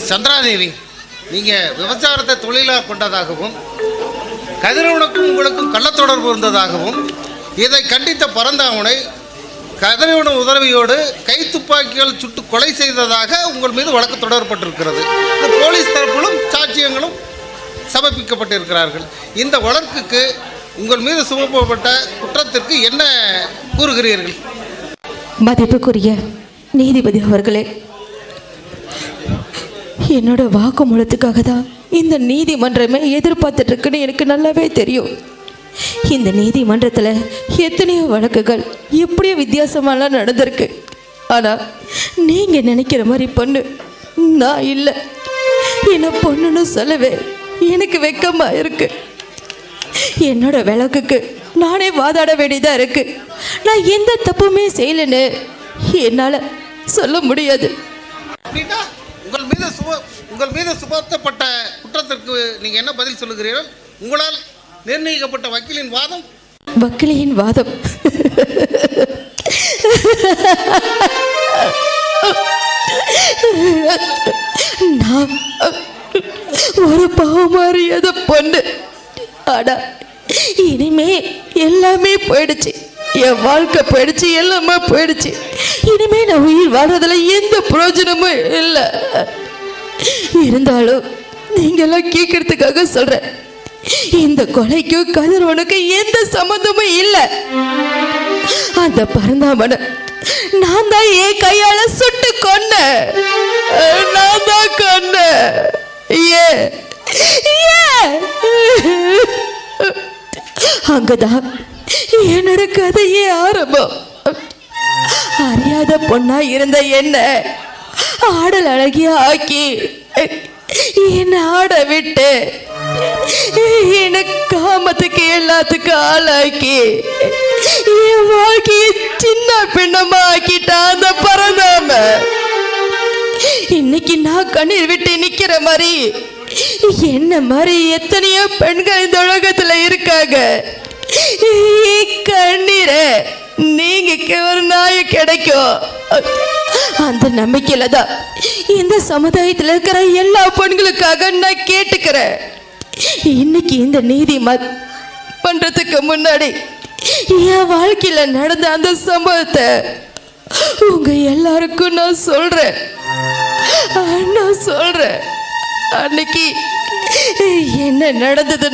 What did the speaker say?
சந்திராதேவி நீங்கள் விபச்சாரத்தை தொழிலாக கொண்டதாகவும் கதிரவனுக்கும் உங்களுக்கும் கள்ளத்தொடர்பு இருந்ததாகவும் இதை கண்டித்த பரந்தாமனை கதிரவன உதவியோடு கைத்துப்பாக்கிகள் சுட்டு கொலை செய்ததாக உங்கள் மீது வழக்கு தொடரப்பட்டிருக்கிறது. இந்த போலீஸ் தரப்பிலும் சாட்சியங்களும் சமர்ப்பிக்கப்பட்டிருக்கிறார்கள். இந்த வழக்குக்கு உங்கள் மீது சுமப்பப்பட்ட குற்றத்திற்கு என்ன கூறுகிறீர்கள்? மதிப்புக்குரிய நீதிபதி அவர்களே என்னோட வாக்குமூலத்துக்காக தான் இந்த நீதிமன்றமே எதிர்பார்த்துட்டு இருக்குன்னு எனக்கு நல்லாவே தெரியும். இந்த நீதிமன்றத்தில் எத்தனையோ வழக்குகள் எப்படியோ வித்தியாசமாலாம் நடந்திருக்கு. ஆனால் நீங்கள் நினைக்கிற மாதிரி பொண்ணு நான் இல்லை. என்ன பொண்ணுன்னு சொல்லவே எனக்கு வெக்கமாக இருக்கு. என்னோட விளக்குக்கு நானே வாதாட வேண்டியதாக இருக்கு. நான் எந்த தப்புமே செய்யலைன்னு என்னால் சொல்ல முடியாது. அப்படின்னா உங்கள் மீது சும உங்கள் மீது சுமத்தப்பட்ட குற்றத்திற்கு நீங்கள் என்ன பதில் சொல்லுகிறீர்கள்? உங்களால் நிர்ணயிக்கப்பட்ட வக்கீலின் வாதம்? வக்கீலின் வாதம். நான் ஒரு பாவமாறியத பொண்ணு ஆனா இனிமே எல்லாமே போயிடுச்சு. என் வாழ்க்கை போயிடுச்சு எல்லாமே போயிடுச்சு. இனிமே நான் உயிர் வாழ்றதுல எந்த பிரயோஜனமும் இல்லை. இருந்தாலும் நீங்கெல்லாம் கேட்கறதுக்காக சொல்றேன். இந்த கொலைக்கும் கதிரவனுக்கு எந்த சம்மந்தமும் இல்லை. அந்த பரந்தாமன நான் தான் என் கையால சுட்டு கொன்ன நான் தான் கொன்ன ஏ அங்கதான் என்னோட கதையே ஆரம்பம். அறியாத பொண்ணா இருந்த என்ன ஆடல் அழகிய ஆக்கி என்ன ஆட விட்டு என்ன காமத்துக்கு எல்லாத்துக்கும் ஆளாக்கி என் வாழ்க்கையை சின்ன பின்னமா ஆக்கிட்டா அந்த பரந்தாம. இன்னைக்கு நான் கண்ணீர் விட்டு நிக்கிற மாதிரி என்ன மாதிரி எத்தனையோ பெண்கள் இந்த உலகத்துல இருக்காங்க. கண்ணீர நீங்க ஒரு நாய் கிடைக்கும். அந்த நம்பிக்கையில தான் இந்த சமுதாயத்தில் இருக்கிற எல்லா பெண்களுக்காக நான் கேட்டுக்கிறேன். இன்னைக்கு இந்த நீதி பண்றதுக்கு முன்னாடி என் வாழ்க்கையில நடந்த அந்த சம்பவத்தை உங்க எல்லாருக்கும் நான் சொல்றேன். நான் சொல்றேன். அன்னைக்கு என்ன நடந்தது